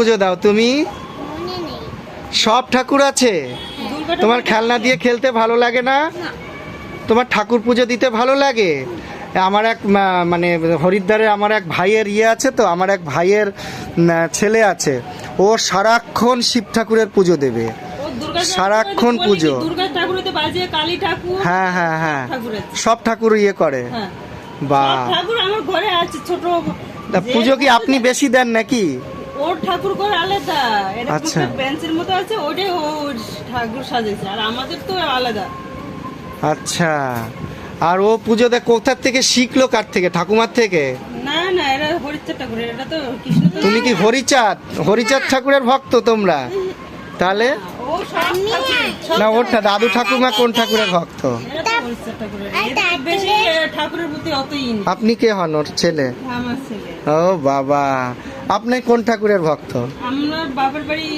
পুজো দাও তুমি? সব ঠাকুর আছে? তোমার খেলনা দিয়ে খেলতে ভালো লাগে না? তোমার ঠাকুর পুজো দিতে ভালো লাগে? আমার এক মানে হরিদ্বারে আমার এক ভাইয়ের ইয়ে আছে তো আমার এক ভাইয়ের ছেলে আছে। ও সারাক্ষণ শিব ঠাকুরের পুজো দেবে। সারাক্ষণ পুজো। হ্যাঁ হ্যাঁ হ্যাঁ। সব ঠাকুর ইয়ে করে। হ্যাঁ। বা পুজো কি আপনি বেশি দেন নাকি? ওর ঠাকুর ঘর আলাদা। এরকম আচ্ছা। বেঞ্চের মতো আছে ওটাই ও ঠাকুর সাজেছে আর আমাদের তো আলাদা। আচ্ছা। আর ও পুজো দেখ কোথার থেকে শিখলো? কার থেকে? ঠাকুমার থেকে? না না এরা হরিচার ঠাকুর এটা তো কৃষ্ণ তুমি কি হরিচাঁদ? হরিচাঁদ ঠাকুরের ভক্ত তোমরা? তাহলে? না ওর দাদু ঠাকুমা কোন ঠাকুরের ভক্ত? এরা ঠাকুরের। বেশি ঠাকুরের প্রতি অতই আপনি কে হন ওর ছেলে? আমার ছেলে। ও বাবা। আপনি কোন ঠাকুরের ভক্ত? আমরা বাবার বাড়ি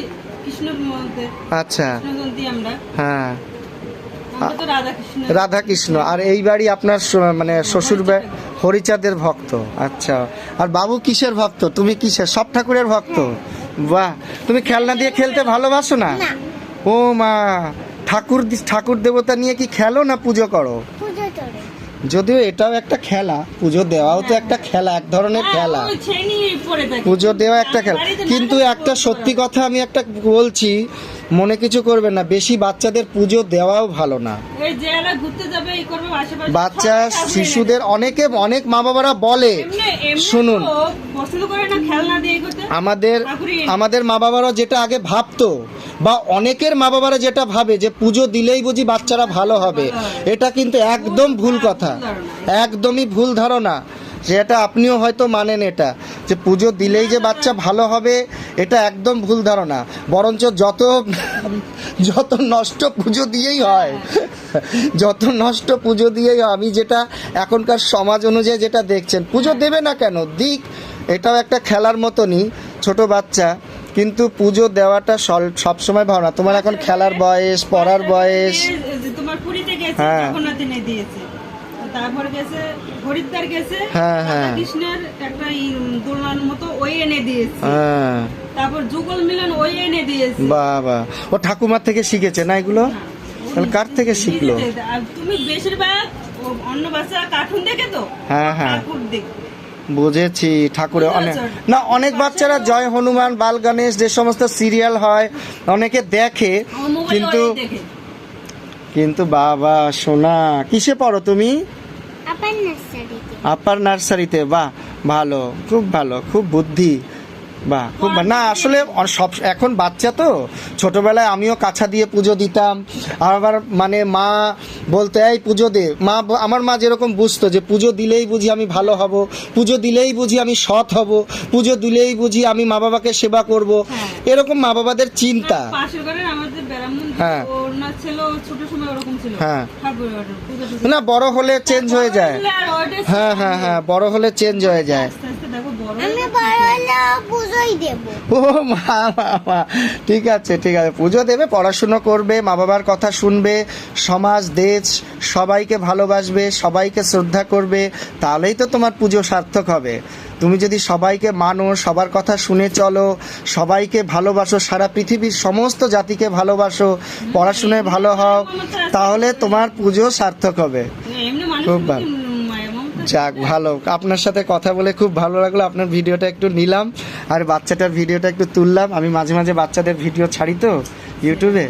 কৃষ্ণর মধ্যে আচ্ছা আমরা। হ্যাঁ। রাধা কৃষ্ণ আর এই বাড়ি আপনার মানে শ্বশুর হরিচাঁদের ভক্ত। আচ্ছা। আর বাবু কিসের ভক্ত? তুমি কিসের? সব ঠাকুরের ভক্ত? বাহ। তুমি খেলনা দিয়ে খেলতে ভালোবাসো না? ও মা। ঠাকুর ঠাকুর দেবতা নিয়ে কি খেলো না পুজো করে? যদিও এটাও একটা খেলা পুজো দেওয়াও তো একটা খেলা এক ধরনের খেলা। থাকে। পুজো দেওয়া একটা খেলা। কিন্তু একটা সত্যি কথা আমি একটা বলছি মনে কিছু করবেন না বেশি বাচ্চাদের পুজো দেওয়াও ভালো না। করবে বাচ্চা শিশুদের অনেকে অনেক মা বাবারা বলে শুনুন। আমাদের আমাদের মা বাবারা যেটা আগে ভাবতো বা অনেকের মা বাবারা যেটা ভাবে যে পুজো দিলেই বুঝি বাচ্চারা ভালো হবে এটা কিন্তু একদম ভুল কথা। একদমই ভুল ধারণা। যেটা আপনিও হয়তো মানেন এটা যে পুজো দিলেই যে বাচ্চা ভালো হবে এটা একদম ভুল ধারণা। বরঞ্চ যত যত নষ্ট পুজো দিয়েই হয় যত নষ্ট পুজো দিয়েই হয় আমি যেটা এখনকার সমাজ অনুযায়ী যেটা দেখছেন পুজো দেবে না কেন? দিক এটাও একটা খেলার মতনই ছোট বাচ্চা কিন্তু পুজো দেওয়াটা সল- সবসময় ভাবনা তোমার এখন খেলার বয়স পড়ার বয়স। হ্যাঁ। তারপর গেছে হরিদ্বার গেছে হ্যাঁ, হ্যাঁ। কৃষ্ণের একটা দোলনার মতো ওই এনে দিয়েছে। হ্যাঁ। তারপর যুগল মিলন ওই এনে দিয়েছে। বাবা ও ঠাকুমার থেকে শিখেছে না এগুলো? তাহলে কার থেকে শিখলো? তুমি বেশিরভাগ অন্য বাচ্চা কার্টুন দেখে তো? হ্যাঁ, হ্যাঁ। বুঝেছি ঠাকুরে অনেক না অনেক বাচ্চারা জয় হনুমান বাল গণেশ যে সমস্ত সিরিয়াল হয় অনেকে দেখে কিন্তু কিন্তু বাবা সোনা কিসে পড়ো তুমি? আপার নার্সারিতে। বাহ ভালো খুব ভালো খুব বুদ্ধি। বাহ খুব না আসলে সব এখন বাচ্চা তো ছোটবেলায় আমিও কাছা দিয়ে পুজো দিতাম। আবার মানে মা বলতে এই পুজো দে। মা আমার মা যেরকম বুঝতো যে পুজো দিলেই বুঝি আমি ভালো হব পুজো দিলেই বুঝি আমি সৎ হব পুজো দিলেই বুঝি আমি মা বাবাকে সেবা করব। এরকম মা বাবাদের চিন্তা। হ্যাঁ। হ্যাঁ। টুজো। না বড় হলে চেঞ্জ হয়ে যায়। হ্যাঁ হ্যাঁ হ্যাঁ বড় হলে চেঞ্জ হয়ে যায়। আস্তে আস্তে দেখো বড় আমি বড় হলে পুজোই দেবো। ও মা ঠিক আছে ঠিক আছে। পুজো দেবে পড়াশুনো করবে মা বাবার কথা শুনবে সমাজ দেশ সবাইকে ভালোবাসবে সবাইকে শ্রদ্ধা করবে তাহলেই তো তোমার পুজো সার্থক হবে। তুমি যদি সবাইকে মানো সবার কথা শুনে চলো সবাইকে ভালোবাসো সারা পৃথিবীর সমস্ত জাতিকে ভালোবাসো পড়াশুনায় ভালো হও তাহলে তোমার পুজো সার্থক হবে। খুব ভালো। যাক, ভালো। আপনার সাথে কথা বলে খুব ভালো লাগল। আপনার ভিডিওটা একটু নিলাম। আর বাচ্চাটার ভিডিওটা একটু তুললাম। আমি মাঝে মাঝে বাচ্চাদের ভিডিও ছাড়ি তো ইউটিউবে।